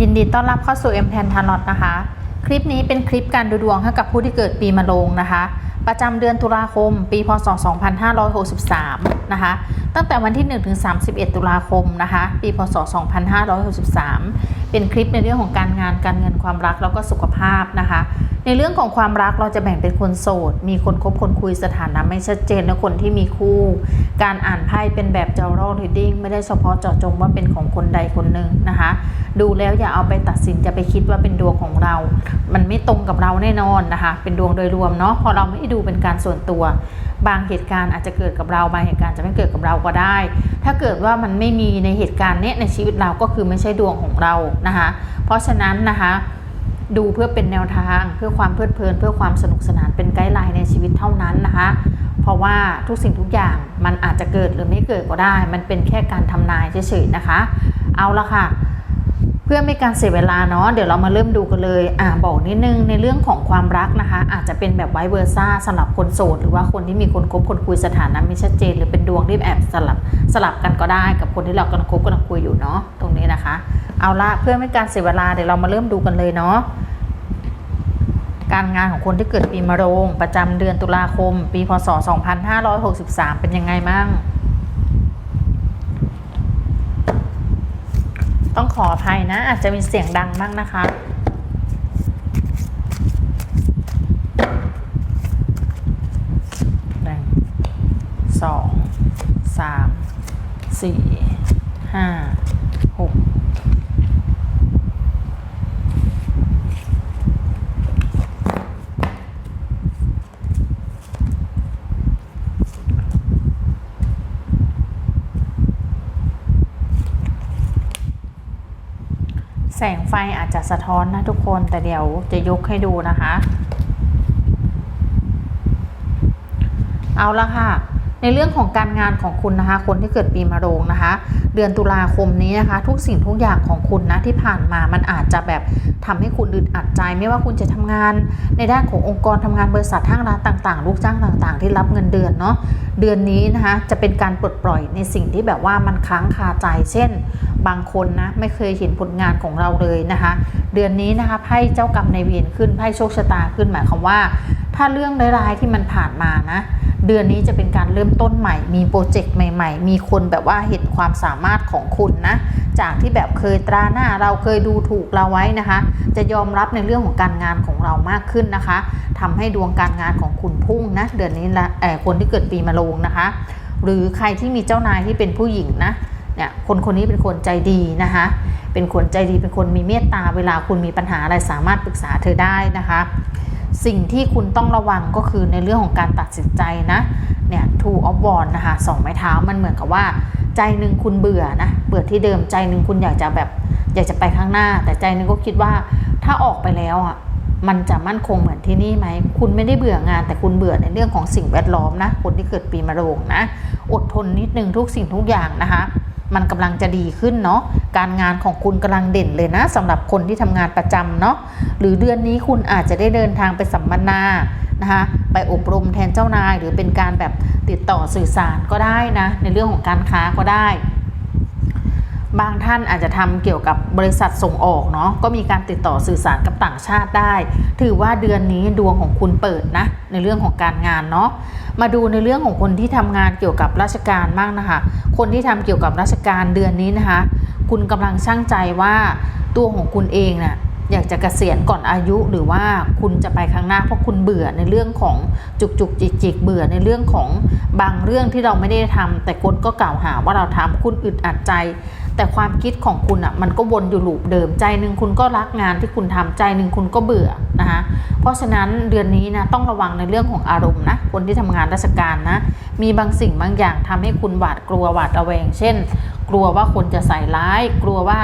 ยินดีต้อนรับเข้าสู่ M แทนทานอตนะคะ คลิปนี้เป็นคลิปการดูดวงให้กับผู้ที่เกิดปีมะโรงนะคะ ประจำเดือนตุลาคม ปีพศ 2563 นะคะ ตั้งแต่วันที่ 1 ถึง 31 ตุลาคมนะคะ ปีพศ 2563 เป็นคลิปในเรื่องของการงานการเงินความรักแล้วก็สุขภาพนะคะ ในเรื่องของความรักเราจะแบ่งเป็นคนโสด มีคนคบคนคุยสถานะไม่ชัดเจนและคนที่มีคู่ การอ่านไพ่เป็นแบบ general reading ไม่ได้เฉพาะเจาะจงว่าเป็นของคนใดคนหนึ่งนะคะ ดูแล้วอย่าเอาไปตัดสินจะไปคิดว่าเป็นดวงของเรามันไม่ตรงกับเราแน่นอนนะคะ เป็นดวงโดยรวมเนาะพอเราไม่ได้ดูเป็นการส่วนตัว บางเหตุการณ์อาจจะเกิดกับเราบางเหตุการณ์จะไม่เกิดกับเราก็ได้ ถ้าเกิดว่ามันไม่มีในเหตุการณ์เนี้ยในชีวิตเราก็คือไม่ใช่ดวงของเรานะคะ เพราะฉะนั้นนะคะดูเพื่อเป็นแนวทางเพื่อความเพลิดเพลิน เพื่อความสนุกสนานเป็นไกด์ไลน์ในชีวิตเท่านั้นนะคะ เพราะว่าทุกสิ่งทุกอย่างมันอาจจะเกิดหรือไม่เกิดก็ได้ มันเป็นแค่การทำนายเฉยๆนะคะ เอาละค่ะ พื่อไม่การเสียเวลาเนาะเดี๋ยวเรามาเริ่มดูกันเลยอ่าบอกนิดนึงในเรื่องของความรักนะคะ อาจจะเป็นแบบไวเวอร์ซ่าสำหรับคนโสดหรือว่าคนที่มีคนคบคนคุยสถานะไม่ชัดเจน หรือเป็นดวงที่แอบสลับสลับกันก็ได้กับคนที่เรากำลังคบกำลังคุยอยู่เนาะตรงนี้นะคะ เอาละเพื่อไม่การเสียเวลาเดี๋ยวเรามาเริ่มดูกันเลยเนาะการงานของคนที่เกิดปีมะโรง ประจำเดือนตุลาคม ปีพศ 2563 เป็นยังไงมั่ง ต้องขออภัยนะ อาจจะมีเสียงดังบ้างนะคะ หนึ่ง สอง สาม สี่ ห้า หก แสงไฟอาจจะสะท้อนนะทุกคนแต่เดี๋ยวจะยกให้ดูนะคะ เอาละค่ะ ในเรื่องของการงานของคุณนะคะ คนที่เกิดปีมะโรงนะคะ เดือนตุลาคมนี้นะคะ ทุกสิ่งทุกอย่างของคุณนะที่ผ่านมามันอาจจะแบบทำให้คุณอึดอัดใจ ไม่ว่าคุณจะทำงานในด้านขององค์กรทำงานบริษัทห้างร้านต่างๆ ลูกจ้างต่าง ๆ ที่รับเงินเดือนเนาะเดือนนี้นะคะจะเป็นการปลดปล่อยในสิ่งที่แบบว่ามันค้างคาใจ เช่น บางคนนะไม่เคยเห็นผลงานของเราเลยนะคะ เดือนนี้นะคะไพ่เจ้ากรรมในเวรขึ้นไพ่โชคชะตาขึ้นหมายความว่า ถ้าเรื่องร้ายๆที่มันผ่านมานะ เดือนนี้จะเป็นการเริ่มต้นใหม่ มีโปรเจกต์ใหม่ ๆ มีคนแบบว่าเห็นความสามารถของคุณนะ จากที่แบบเคยตราหน้าเราเคยดูถูกเราไว้นะคะ จะยอมรับในเรื่องของการงานของเรามากขึ้นนะคะทำให้ดวงการงานของคุณพุ่งนะ เดือนนี้ละคนที่เกิดปีมะโรงนะคะ หรือใครที่มีเจ้านายที่เป็นผู้หญิงนะเนี่ยคนคนนี้เป็นคนใจดีนะคะ เป็นคนใจดีเป็นคนมีเมตตาเวลาคุณมีปัญหาอะไรสามารถปรึกษาเธอได้นะคะ สิ่งที่คุณต้องระวังก็คือในเรื่องของการตัดสินใจนะเนี่ย two of wands นะคะสองไม้เท้ามันเหมือนกับว่า ใจหนึ่งคุณเบื่อนะเบื่อที่เดิมใจหนึ่งคุณอยากจะแบบอยากจะไปข้างหน้า แต่ใจหนึ่งก็คิดว่าถ้าออกไปแล้วอะมันจะมั่นคงเหมือนที่นี่ไหม คุณไม่ได้เบื่องาน แต่คุณเบื่อในเรื่องของสิ่งแวดล้อมนะ คนที่เกิดปีมะโรงนะ อดทนนิดนึงทุกสิ่งทุกอย่างนะคะ มันกำลังจะดีขึ้นเนาะการงานของคุณกำลังเด่นเลยนะสำหรับคนที่ทำงานประจำเนาะหรือเดือนนี้คุณอาจจะได้เดินทางไปสัมมนานะคะไปอบรมแทนเจ้านายหรือเป็นการแบบติดต่อสื่อสารก็ได้นะในเรื่องของการค้าก็ได้ บางท่านอาจจะทำเกี่ยวกับบริษัทส่งออกเนาะก็มีการติดต่อสื่อสารกับต่างชาติได้ ถือว่าเดือนนี้ดวงของคุณเปิดนะ ในเรื่องของการงานเนาะมาดูในเรื่องของคนที่ทำงานเกี่ยวกับราชการบ้างนะคะ คนที่ทำเกี่ยวกับราชการเดือนนี้นะคะ คุณกำลังช่างใจว่าตัวของคุณเองน่ะอยากจะเกษียณก่อนอายุหรือว่าคุณจะไปข้างหน้าเพราะคุณเบื่อในเรื่องของจุกจุกจิกจิกเบื่อในเรื่องของบางเรื่องที่เราไม่ได้ทำแต่คนก็กล่าวหาว่าเราทำคุณอึดอัดใจ แต่ความคิดของคุณอะมันก็วนอยู่ลูปเดิมใจหนึ่งคุณก็รักงานที่คุณทำใจหนึ่งคุณก็เบื่อนะคะเพราะฉะนั้นเดือนนี้นะต้องระวังในเรื่องของอารมณ์นะคนที่ทำงานราชการนะมีบางสิ่งบางอย่างทำให้คุณหวาดกลัวหวาดระแวง เช่น กลัวว่าคนจะใส่ร้าย กลัวว่า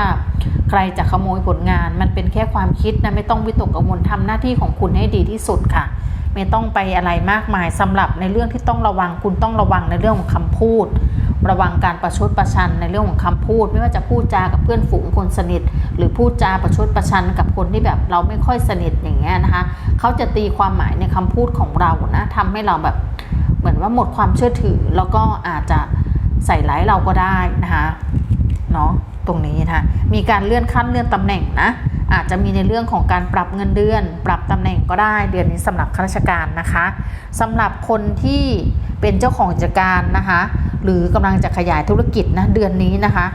ใครจะขโมยผลงาน มันเป็นแค่ความคิดนะไม่ต้องวิตกกังวลทำหน้าที่ของคุณให้ดีที่สุดค่ะ ไม่ต้องไปอะไรมากมายสำหรับในเรื่องที่ต้องระวังคุณต้องระวังในเรื่องของคำพูด ระวังการประชดประชันในเรื่องของคำพูด ไม่ว่าจะพูดจากับเพื่อนฝูงคนสนิท หรือพูดจาประชดประชันกับคนที่แบบเราไม่ค่อยสนิทอย่างเงี้ยนะคะเขาจะตีความหมายในคำพูดของเรานะทำให้เราแบบเหมือนว่าหมดความเชื่อถือ แล้วก็อาจจะใส่ร้ายเราก็ได้นะคะเนาะตรงนี้นะคะมีการเลื่อนขั้นเลื่อนตำแหน่งนะอาจจะมีในเรื่องของการปรับเงินเดือน ปรับตำแหน่งก็ได้เดือนนี้สำหรับข้าราชการนะคะสำหรับคนที่เป็นเจ้าของกิจการนะคะ หรือกำลังจะขยายธุรกิจนะเดือนนี้นะคะ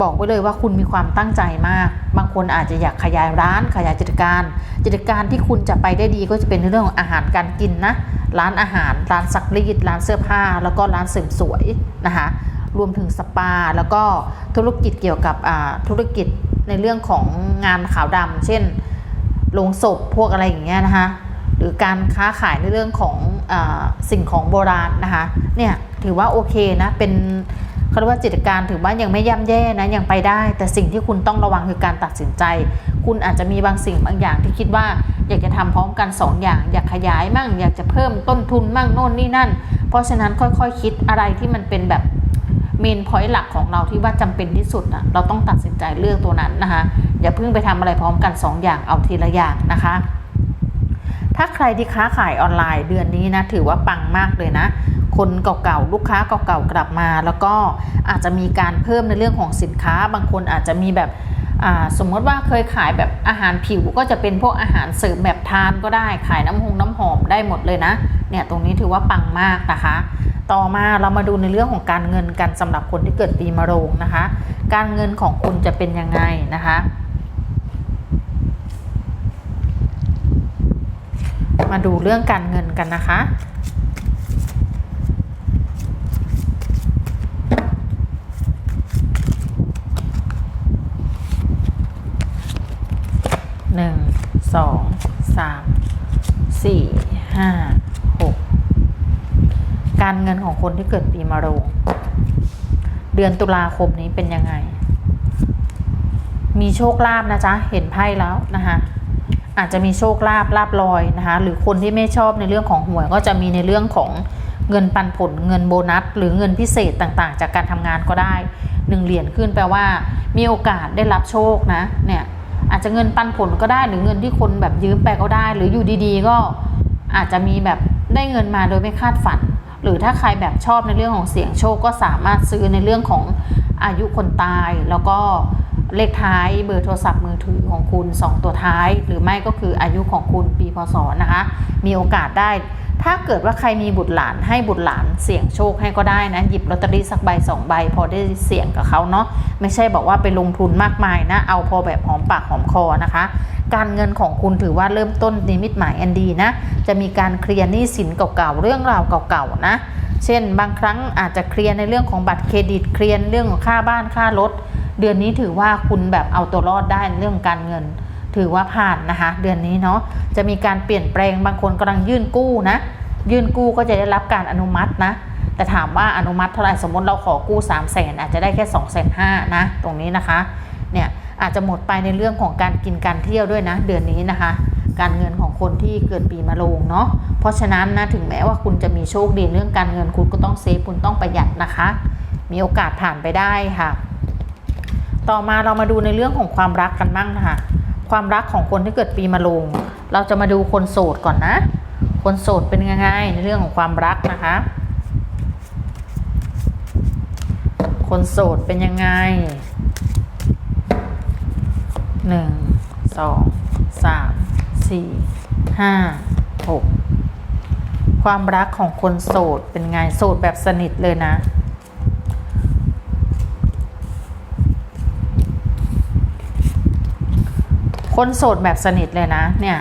บอกไว้เลยว่าคุณมีความตั้งใจมาก บางคนอาจจะอยากขยายร้าน ขยายกิจการ กิจการที่คุณจะไปได้ดีก็จะเป็นในเรื่องของอาหารการกินนะร้านอาหารร้านซักรีดร้านเสื้อผ้า แล้วก็ร้านเสริมสวยนะคะรวมถึงสปา แล้วก็ธุรกิจเกี่ยวกับธุรกิจในเรื่องของงานขาวดำเช่นโรงศพพวกอะไรอย่างเงี้ยนะคะหรือการค้าขายในเรื่องของอสิ่งของโบราณนะคะเนี่ย ถือว่าโอเคนะ เป็นเขาเรียกว่าจิตการถือว่ายังไม่ย่ำแย่นะยังไปได้ แต่สิ่งที่คุณต้องระวังคือการตัดสินใจ คุณอาจจะมีบางสิ่งบางอย่างที่คิดว่าอยากจะทำพร้อมกันสองอย่าง อยากขยายมั่ง อยากจะเพิ่มต้นทุนมั่งโน่นนี่นั่น เพราะฉะนั้นค่อยๆคคิดอะไรที่มันเป็นแบบเมนพอยต์หลักของเราที่ว่าจำเป็นที่สุดนะเราต้องตัดสินใจเลือกตัวนั้นนะคะอย่าเพิ่งไปทำอะไรพร้อมกัน2อย่างเอาทีละอย่างนะคะ ถ้าใครที่ค้าขายออนไลน์เดือนนี้นะถือว่าปังมากเลยนะ คนเก่าๆ ลูกค้าเก่าๆ กลับมา แล้วก็อาจจะมีการเพิ่มในเรื่องของสินค้า บางคนอาจจะมีแบบสมมติว่าเคยขายแบบอาหารผิวก็จะเป็นพวกอาหารเสริมแบบทานก็ได้ขายน้ำหงน้ำหอมได้หมดเลยนะเนี่ยตรงนี้ถือว่าปังมากนะคะ ต่อมาเรามาดูในเรื่องของการเงินกันสำหรับคนที่เกิดปีมะโรงนะคะ การเงินของคุณจะเป็นยังไงนะคะมาดูเรื่องการเงินกันนะคะ หนึ่ง สองสามสี่ห้าหกการเงินของคนที่เกิดปีมะโรง เดือนตุลาคมนี้เป็นยังไง มีโชคลาภนะจ๊ะ เห็นไพ่แล้วนะคะอาจจะมีโชคลาภลาบลอยนะคะหรือคนที่ไม่ชอบในเรื่องของหวยก็จะมีในเรื่องของเงินปันผลเงินโบนัส หรือเงินพิเศษต่างๆ จากการทำงานก็ได้หนึ่งเหรียญขึ้นแปลว่า มีโอกาสได้รับโชคนะเนี่ย อาจจะเงินปันผลก็ได้หรือเงินที่คนแบบยืมไปก็ได้ หรืออยู่ดีๆ ก็อาจจะมีแบบได้เงินมาโดยไม่คาดฝัน หรือถ้าใครแบบชอบในเรื่องของเสียงโชคก็สามารถซื้อในเรื่องของอายุคนตาย แล้วก็เลขท้ายเบอร์โทรศัพท์มือถือของคุณ 2 ตัวท้าย หรือไม่ก็คืออายุของคุณปีพศนะคะ มีโอกาสได้ ถ้าเกิดว่าใครมีบุตรหลานให้บุตรหลานเสี่ยงโชคให้ก็ได้นะ หยิบลอตเตอรี่สักใบสองใบ พอได้เสี่ยงกับเขาเนาะไม่ใช่บอกว่าไปลงทุนมากมายนะ เอาพอแบบหอมปากหอมคอนะคะ การเงินของคุณถือว่าเริ่มต้นนิมิตหมายอันดีนะ จะมีการเคลียร์หนี้สินเก่าๆเรื่องราวเก่าๆนะ เช่น บางครั้งอาจจะเคลียร์ในเรื่องของบัตรเครดิตเคลียร์เรื่องของค่าบ้านค่ารถเดือนนี้ถือว่าคุณแบบเอาตัวรอดได้เรื่องการเงิน ถือว่าผ่านนะคะ เดือนนี้เนาะจะมีการเปลี่ยนแปลงบางคนกำลังยื่นกู้นะ ยื่นกู้ก็จะได้รับการอนุมัตินะ แต่ถามว่าอนุมัติเท่าไหร่สมมติเราขอกู้ 3 0 0แสนอาจจะได้แค่2องแสนห้านะ ตรงนี้นะคะเนี่ยอาจจะหมดไปในเรื่องของการกินการเที่ยวด้วยนะ เดือนนี้นะคะ การเงินของคนที่เกิดปีมะโรงเนาะเพราะฉะนั้นนะถึงแม้ว่าคุณจะมีโชคดีเรื่องการเงินคุณก็ต้องเซฟคุณต้องประหยัดนะคะ มีโอกาสผ่านไปได้ค่ะ ต่อมาเรามาดูในเรื่องของความรักกันบ้างนะคะ ความรักของคนที่เกิดปีมะโรงเราจะมาดูคนโสดก่อนนะ คนโสดเป็นยังไงในเรื่องของความรักนะคะ คนโสดเป็นยังไงหนึ่งสองสามสี่ห้าหกความรักของคนโสดเป็นไงโสดแบบสนิทเลยนะ คนโสดแบบสนิทเลยนะ เนี่ย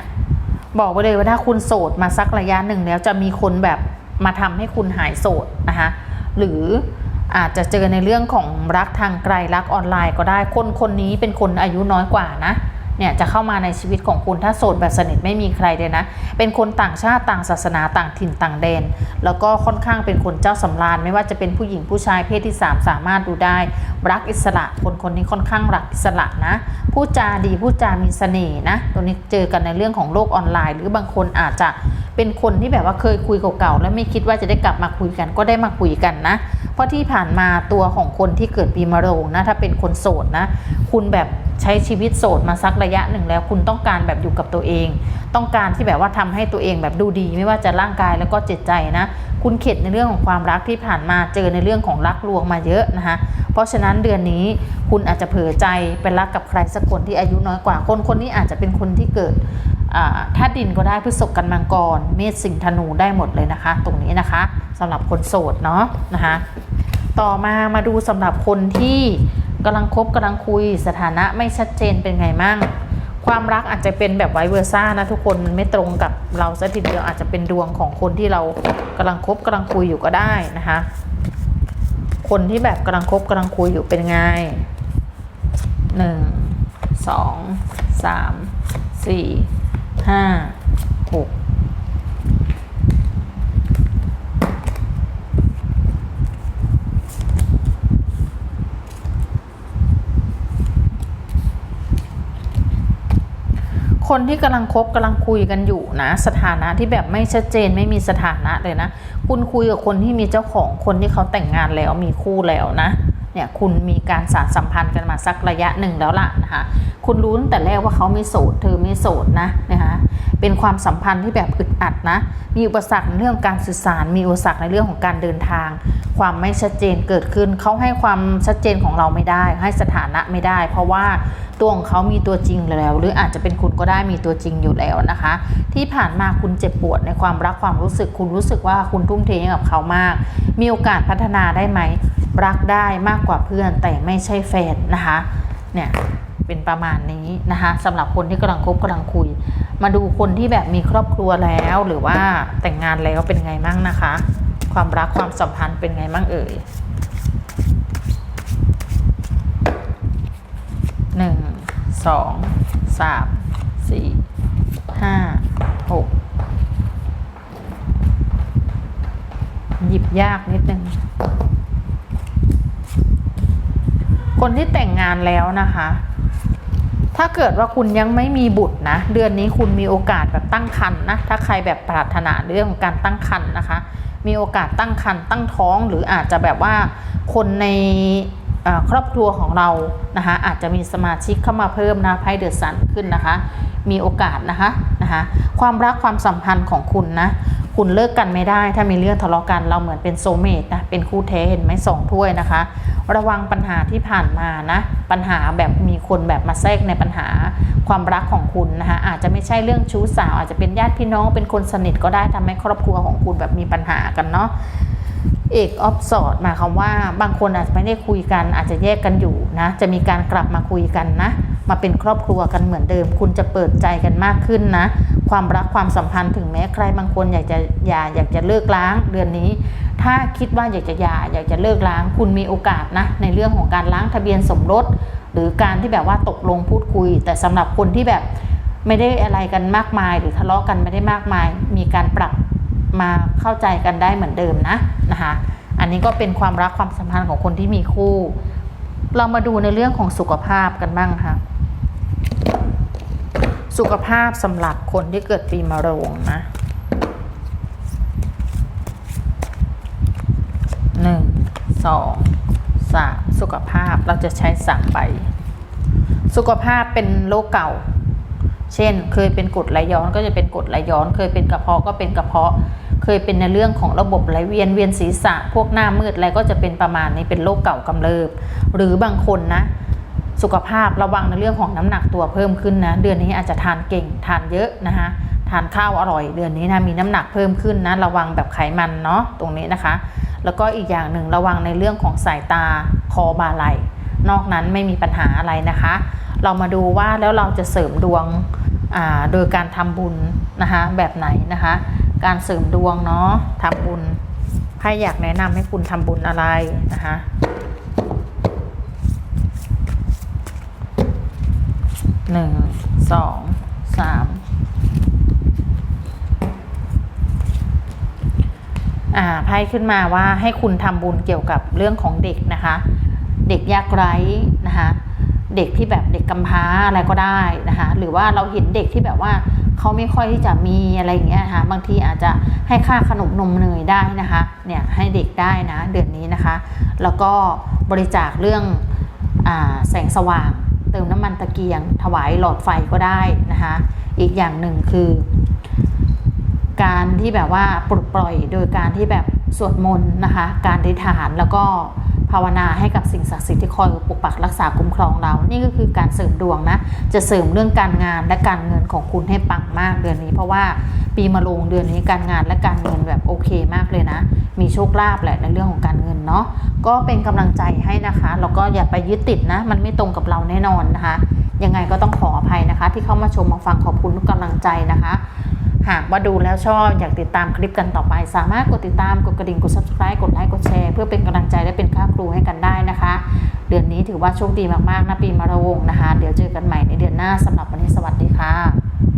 บอกไปเลยว่าถ้าคุณโสดมาสักระยะหนึ่งแล้วจะมีคนแบบมาทำให้คุณหายโสดนะคะหรืออาจจะเจอในเรื่องของรักทางไกลรักออนไลน์ก็ได้ คนคนนี้เป็นคนอายุน้อยกว่านะ เนี่ยจะเข้ามาในชีวิตของคุณถ้าโสดแบบสนิทไม่มีใครเลยนะ เป็นคนต่างชาติต่างศาสนาต่างถิ่นต่างแดน แล้วก็ค่อนข้างเป็นคนเจ้าสำราญ ไม่ว่าจะเป็นผู้หญิงผู้ชายเพศที่ 3 สามารถดูได้ รักอิสระคนคนนี้ค่อนข้างรักอิสระนะพูดจาดีพูดจามีเสน่ห์นะตัวนี้เจอกันในเรื่องของโลกออนไลน์ หรือบางคนอาจจะเป็นคนที่แบบว่าเคยคุยเก่าๆแล้วไม่คิดว่าจะได้กลับมาคุยกันก็ได้มาคุยกันนะ เพราะที่ผ่านมาตัวของคนที่เกิดปีมะโรงนะถ้าเป็นคนโสดนะ คุณแบบใช้ชีวิตโสดมาสักระยะหนึ่งแล้ว คุณต้องการแบบอยู่กับตัวเอง ต้องการที่แบบว่าทำให้ตัวเองแบบดูดี ไม่ว่าจะร่างกายแล้วก็จิตใจนะ คุณเข็ดในเรื่องของความรักที่ผ่านมาเจอในเรื่องของรักลวงมาเยอะนะคะเพราะฉะนั้นเดือนนี้คุณอาจจะเผลอใจเป็นรักกับใครสักคนที่อายุน้อยกว่าคนคนนี้อาจจะเป็นคนที่เกิดธาตุดินก็ได้พฤษภกันมังกร เมษสิงห์ธนูได้หมดเลยนะคะ ตรงนี้นะคะสำหรับคนโสดเนาะนะคะต่อมามาดูสำหรับคนที่กำลังคบกำลังคุยสถานะไม่ชัดเจนเป็นไงมั่ง ความรักอาจจะเป็นแบบไวเวอร์ซ่านะทุกคนมันไม่ตรงกับเราซะทีเดียวอาจจะเป็นดวงของคนที่เรากำลังคบกำลังคุยอยู่ก็ได้นะคะ คนที่แบบกำลังคบกำลังคุยอยู่เป็นไงหนึ่งสองสามสี่ห้าหก คนที่กำลังคบกำลังคุยกันอยู่นะ สถานะที่แบบไม่ชัดเจนไม่มีสถานะเลยนะ คุณคุยกับคนที่มีเจ้าของคนที่เขาแต่งงานแล้วมีคู่แล้วนะเนี่ยคุณมีการสานสัมพันธ์กันมาสักระยะหนึ่งแล้วล่ะนะคะ คุณรู้ตั้งแต่แรกว่าเขาไม่โสด เธอไม่โสดนะนะคะเป็นความสัมพันธ์ที่แบบอึดอัดนะ มีอุปสรรคในเรื่องการสื่อสาร มีอุปสรรคในเรื่องของการเดินทาง ความไม่ชัดเจนเกิดขึ้น เขาให้ความชัดเจนของเราไม่ได้ ให้สถานะไม่ได้ เพราะว่าตัวของเขามีตัวจริงแล้ว หรืออาจจะเป็นคุณก็ได้มีตัวจริงอยู่แล้วนะคะ ที่ผ่านมาคุณเจ็บปวดในความรักความรู้สึก คุณรู้สึกว่าคุณทุ่มเทกับเขามาก มีโอกาสพัฒนาได้ไหม รักได้มากกว่าเพื่อนแต่ไม่ใช่แฟนนะคะ เนี่ย เป็นประมาณนี้นะคะสำหรับคนที่กำลังคบกำลังคุย มาดูคนที่แบบมีครอบครัวแล้วหรือว่าแต่งงานแล้วเป็นไงมั่งนะคะ ความรักความสัมพันธ์เป็นไงมั่งเอ่ยหนึ่งสองสามสี่ห้าหกหยิบยากนิดนึงคนที่แต่งงานแล้วนะคะ ถ้าเกิดว่าคุณยังไม่มีบุตรนะเดือนนี้คุณมีโอกาสแบบตั้งครรภ์นะถ้าใครแบบปรารถนาเรื่องของการตั้งครรภ์นะคะ มีโอกาสตั้งครรภ์ตั้งท้องหรืออาจจะแบบว่าคนในครอบครัวของเรานะคะอาจจะมีสมาชิกเข้ามาเพิ่มนะไพ่เดือะซันขึ้นนะคะ มีโอกาสนะคะนะคะ ความรักความสัมพันธ์ของคุณนะคุณเลิกกันไม่ได้ ถ้ามีเรื่องทะเลาะกันเราเหมือนเป็นโซเมตนะเป็นคู่แท้เห็นไหมสองถ้วยนะคะ ระวังปัญหาที่ผ่านมานะ ปัญหาแบบมีคนแบบมาแทรกในปัญหาความรักของคุณนะคะอาจจะไม่ใช่เรื่องชู้สาว อาจจะเป็นญาติพี่น้องเป็นคนสนิทก็ได้ทำให้ครอบครัวของคุณแบบมีปัญหากันเนาะเอกออฟสอดหมายความว่าบางคนอาจจะไม่ได้คุยกัน อาจจะแยกกันอยู่นะ จะมีการกลับมาคุยกันนะ มาเป็นครอบครัวกันเหมือนเดิม คุณจะเปิดใจกันมากขึ้นนะ ความรักความสัมพันธ์ถึงแม้ใครบางคนอยากจะหย่าอยากจะเลิกล้างเดือนนี้ ถ้าคิดว่าอยากจะหย่าอยากจะเลิกล้าง คุณมีโอกาสนะในเรื่องของการล้างทะเบียนสมรส หรือการที่แบบว่าตกลงพูดคุย แต่สำหรับคนที่แบบไม่ได้อะไรกันมากมาย หรือทะเลาะกันไม่ได้มากมาย มีการปรับมาเข้าใจกันได้เหมือนเดิมนะนะคะอันนี้ก็เป็นความรักความสัมพันธ์ของคนที่มีคู่ เรามาดูในเรื่องของสุขภาพกันบ้างค่ะสุขภาพสำหรับคนที่เกิดปีมะโรงนะหนึ่ง สองสามสุขภาพเราจะใช้สามใบ สุขภาพเป็นโรคเก่า เช่น เคยเป็นกรดไหลย้อนก็จะเป็นกรดไหลย้อน เคยเป็นกระเพาะก็เป็นกระเพาะ เคยเป็นในเรื่องของระบบไหลเวียนเวียนศีรษะ พวกหน้ามืดอะไรก็จะเป็นประมาณนี้เป็นโรคเก่ากำเริบ หรือบางคนนะสุขภาพระวังในเรื่องของน้ำหนักตัวเพิ่มขึ้นนะ เดือนนี้อาจจะทานเก่งทานเยอะนะคะทานข้าวอร่อย เดือนนี้นะมีน้ำหนักเพิ่มขึ้นนะระวังแบบไขมันเนาะตรงนี้นะคะ แล้วก็อีกอย่างหนึ่งระวังในเรื่องของสายตาคอบาไหลนอกนั้นไม่มีปัญหาอะไรนะคะ เรามาดูว่าแล้วเราจะเสริมดวงอ่าโดยการทำบุญนะคะแบบไหนนะคะ การเสริมดวงเนาะทำบุญไพ่อยากแนะนำให้คุณทำบุญอะไรนะคะหนึ่งสองสามอ่า ไพ่ขึ้นมาว่าให้คุณทำบุญเกี่ยวกับเรื่องของเด็กนะคะ เด็กยากไร้นะคะเด็กที่แบบเด็กกำพร้าอะไรก็ได้นะคะหรือว่าเราเห็นเด็กที่แบบว่าเขาไม่ค่อยที่จะมีอะไรอย่างเงี้ยนะคะบางทีอาจจะให้ค่าขนมนมเนยได้นะคะเนี่ยให้เด็กได้นะเดือนนี้นะคะ แล้วก็บริจาคเรื่องอแสงสว่าง เติมน้ำมันตะเกียง ถวายหลอดไฟก็ได้นะคะอีกอย่างหนึ่งคือ การที่แบบว่าปลดปล่อยโดยการที่แบบสวดมนต์นะคะ การอธิษฐานแล้วก็ภาวนาให้กับสิ่งศักดิ์สิทธิ์ที่คอยปกปักรักษาคุ้มครองเรา นี่ก็คือการเสริมดวงนะ จะเสริมเรื่องการงานและการเงินของคุณให้ปังมากเดือนนี้ เพราะว่าปีมะโรงเดือนนี้การงานและการเงินแบบโอเคมากเลยนะ มีโชคลาภแหละในเรื่องของการเงินเนาะ ก็เป็นกำลังใจให้นะคะ แล้วก็อย่าไปยึดติดนะ มันไม่ตรงกับเราแน่นอนนะคะ ยังไงก็ต้องขออภัยนะคะ ที่เข้ามาชมมาฟังขอบคุณทุกกำลังใจนะคะ หากว่าดูแล้วชอบอยากติดตามคลิปกันต่อไป สามารถกดติดตามกดกระดิ่งกด subscribe กดไลค์กดแชร์เพื่อเป็นกำลังใจและเป็นค่าครูให้กันได้นะคะ เดือนนี้ถือว่าโชคดีมากๆนะปีมะระวงนะคะ เดี๋ยวเจอกันใหม่ในเดือนหน้าสำหรับวันนี้สวัสดีค่ะ